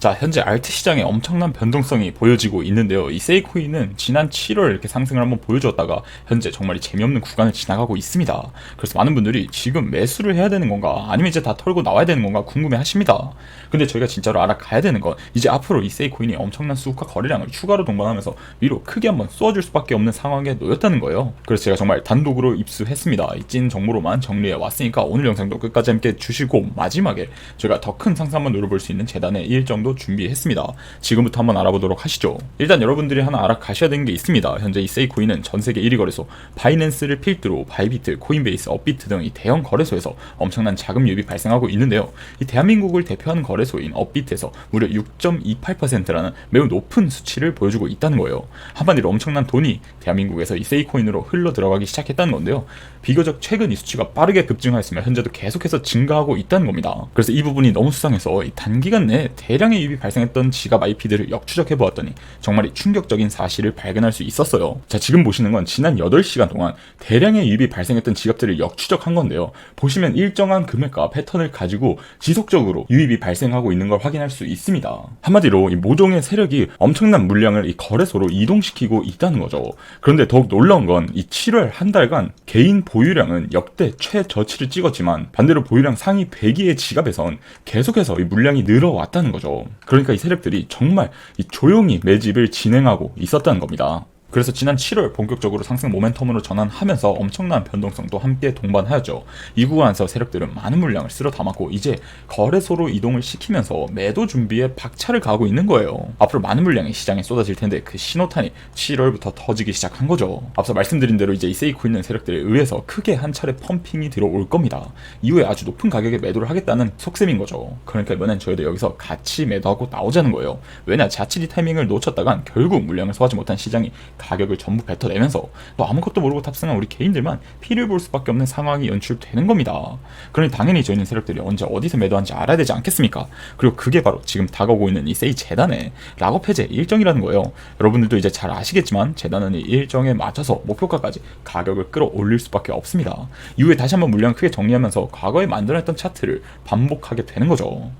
자, 현재 알트 시장에 엄청난 변동성이 보여지고 있는데요. 이 세이코인은 지난 7월 이렇게 상승을 한번 보여줬다가 현재 정말 이 재미없는 구간을 지나가고 있습니다. 그래서 많은 분들이 지금 매수를 해야 되는 건가 아니면 이제 다 털고 나와야 되는 건가 궁금해 하십니다. 근데 저희가 진짜로 알아가야 되는 건 이제 앞으로 이 세이코인이 엄청난 수급과 거래량을 추가로 동반하면서 위로 크게 한번 쏘아줄 수밖에 없는 상황에 놓였다는 거예요. 그래서 제가 정말 단독으로 입수했습니다. 이 찐 정보로만 정리해 왔으니까 오늘 영상도 끝까지 함께 주시고 마지막에 저희가 더 큰 상승 한번 노려볼 수 있는 재단의 일 정도 준비했습니다. 지금부터 한번 알아보도록 하시죠. 일단 여러분들이 하나 알아가셔야 되는 게 있습니다. 현재 이 세이코인은 전 세계 1위 거래소 바이낸스를 필두로 바이비트, 코인베이스, 업비트 등 이 대형 거래소에서 엄청난 자금 유입이 발생하고 있는데요. 이 대한민국을 대표하는 거래소인 업비트에서 무려 6.28%라는 매우 높은 수치를 보여주고 있다는 거예요. 한마디로 엄청난 돈이 대한민국에서 이 세이코인으로 흘러 들어가기 시작했다는 건데요. 비교적 최근 이 수치가 빠르게 급증하였으며 현재도 계속해서 증가하고 있다는 겁니다. 그래서 이 부분이 너무 수상해서 이 단기간 내에 대량의 유입이 발생했던 지갑 IP들을 역추적해 보았더니 정말 이 충격적인 사실을 발견할 수 있었어요. 자, 지금 보시는 건 지난 8시간 동안 대량의 유입이 발생했던 지갑들을 역추적한 건데요. 보시면 일정한 금액과 패턴을 가지고 지속적으로 유입이 발생하고 있는 걸 확인할 수 있습니다. 한마디로 이 모종의 세력이 엄청난 물량을 이 거래소로 이동시키고 있다는 거죠. 그런데 더욱 놀라운 건 이 7월 한 달간 개인 보유량은 역대 최저치를 찍었지만 반대로 보유량 상위 100위의 지갑에선 계속해서 이 물량이 늘어왔다는 거죠. 그러니까 이 세력들이 정말 이 조용히 매집을 진행하고 있었다는 겁니다. 그래서 지난 7월 본격적으로 상승 모멘텀으로 전환하면서 엄청난 변동성도 함께 동반하였죠. 이 구간에서 세력들은 많은 물량을 쓸어 담았고 이제 거래소로 이동을 시키면서 매도 준비에 박차를 가하고 있는 거예요. 앞으로 많은 물량이 시장에 쏟아질 텐데 그 신호탄이 7월부터 터지기 시작한 거죠. 앞서 말씀드린 대로 이제 이 세이코 있는 세력들에 의해서 크게 한 차례 펌핑이 들어올 겁니다. 이후에 아주 높은 가격에 매도를 하겠다는 속셈인 거죠. 그러니까 이번엔 저희도 여기서 같이 매도하고 나오자는 거예요. 왜냐 자칫 이 타이밍을 놓쳤다간 결국 물량을 소화하지 못한 시장이 가격을 전부 뱉어내면서 또 아무것도 모르고 탑승한 우리 개인들만 피를 볼 수밖에 없는 상황이 연출되는 겁니다. 그러니 당연히 저희는 세력들이 언제 어디서 매도한지 알아야 되지 않겠습니까? 그리고 그게 바로 지금 다가오고 있는 이 세이 재단의 락업 해제 일정이라는 거예요. 여러분들도 이제 잘 아시겠지만 재단은 이 일정에 맞춰서 목표가까지 가격을 끌어올릴 수밖에 없습니다. 이후에 다시 한번 물량 크게 정리하면서 과거에 만들어냈던 차트를 반복하게 되는 거죠.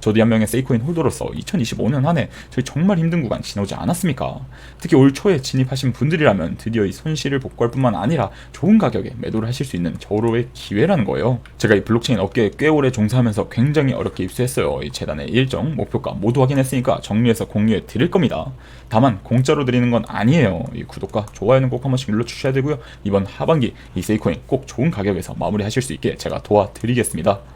저도 한 명의 세이코인 홀더로서 2025년 한 해 저희 정말 힘든 구간 지나오지 않았습니까? 특히 올 초에 진입하신 분들이라면 드디어 이 손실을 복구할 뿐만 아니라 좋은 가격에 매도를 하실 수 있는 저로의 기회라는 거예요. 제가 이 블록체인 업계에 꽤 오래 종사하면서 굉장히 어렵게 입수했어요. 이 재단의 일정, 목표가 모두 확인했으니까 정리해서 공유해 드릴 겁니다. 다만 공짜로 드리는 건 아니에요. 이 구독과 좋아요는 꼭 한 번씩 눌러주셔야 되고요. 이번 하반기 이 세이코인 꼭 좋은 가격에서 마무리하실 수 있게 제가 도와드리겠습니다.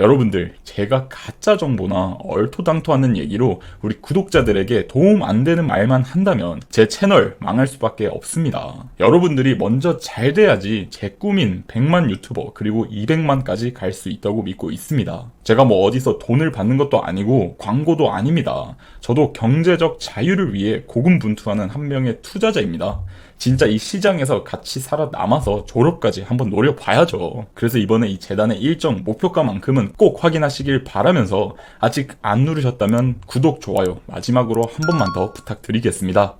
여러분들, 제가 가짜 정보나 얼토당토하는 얘기로 우리 구독자들에게 도움 안 되는 말만 한다면 제 채널 망할 수밖에 없습니다. 여러분들이 먼저 잘 돼야지 제 꿈인 100만 유튜버 그리고 200만까지 갈 수 있다고 믿고 있습니다. 제가 뭐 어디서 돈을 받는 것도 아니고 광고도 아닙니다. 저도 경제적 자유를 위해 고군분투하는 한 명의 투자자입니다. 진짜 이 시장에서 같이 살아남아서 졸업까지 한번 노려봐야죠. 그래서 이번에 이 재단의 일정 목표가만큼은 꼭 확인하시길 바라면서 아직 안 누르셨다면 구독, 좋아요 마지막으로 한 번만 더 부탁드리겠습니다.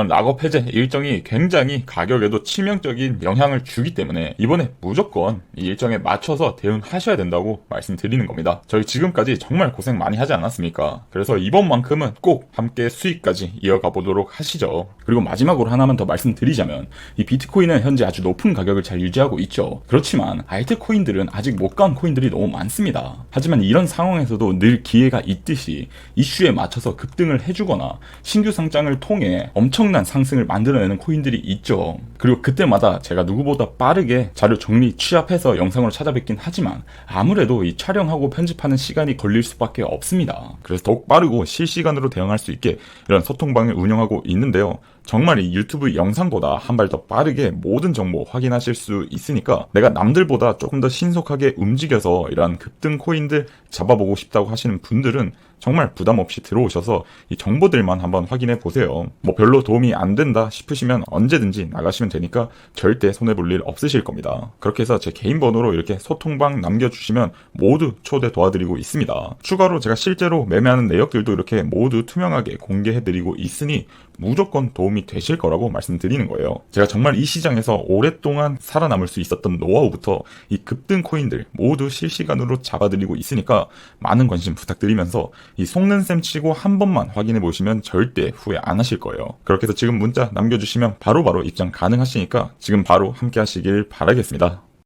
이런 락업 해제 일정이 굉장히 가격에도 치명적인 영향을 주기 때문에 이번에 무조건 이 일정에 맞춰서 대응하셔야 된다고 말씀드리는 겁니다. 저희 지금까지 정말 고생 많이 하지 않았습니까? 그래서 이번만큼은 꼭 함께 수익까지 이어가 보도록 하시죠. 그리고 마지막으로 하나만 더 말씀드리자면 이 비트코인은 현재 아주 높은 가격을 잘 유지하고 있죠. 그렇지만 알트코인들은 아직 못 간 코인들이 너무 많습니다. 하지만 이런 상황에서도 늘 기회가 있듯이 이슈에 맞춰서 급등을 해주거나 신규 상장을 통해 엄청 난 상승을 만들어내는 코인들이 있죠. 그리고 그때마다 제가 누구보다 빠르게 자료 정리 취합해서 영상으로 찾아뵙긴 하지만 아무래도 이 촬영하고 편집하는 시간이 걸릴 수밖에 없습니다. 그래서 더욱 빠르고 실시간으로 대응할 수 있게 이런 소통방을 운영하고 있는데요. 정말 이 유튜브 영상보다 한 발 더 빠르게 모든 정보 확인하실 수 있으니까 내가 남들보다 조금 더 신속하게 움직여서 이런 급등 코인들 잡아보고 싶다고 하시는 분들은 정말 부담 없이 들어오셔서 이 정보들만 한번 확인해 보세요. 뭐 별로 도움이 안 된다 싶으시면 언제든지 나가시면 되니까 절대 손해볼 일 없으실 겁니다. 그렇게 해서 제 개인 번호로 이렇게 소통방 남겨주시면 모두 초대 도와드리고 있습니다. 추가로 제가 실제로 매매하는 내역들도 이렇게 모두 투명하게 공개해드리고 있으니 무조건 도움이 되실 거라고 말씀드리는 거예요. 제가 정말 이 시장에서 오랫동안 살아남을 수 있었던 노하우부터 이 급등 코인들 모두 실시간으로 잡아드리고 있으니까 많은 관심 부탁드리면서 이 속는 셈 치고 한 번만 확인해 보시면 절대 후회 안 하실 거예요. 그렇게 해서 지금 문자 남겨주시면 바로바로 입장 가능하시니까 지금 바로 함께 하시길 바라겠습니다.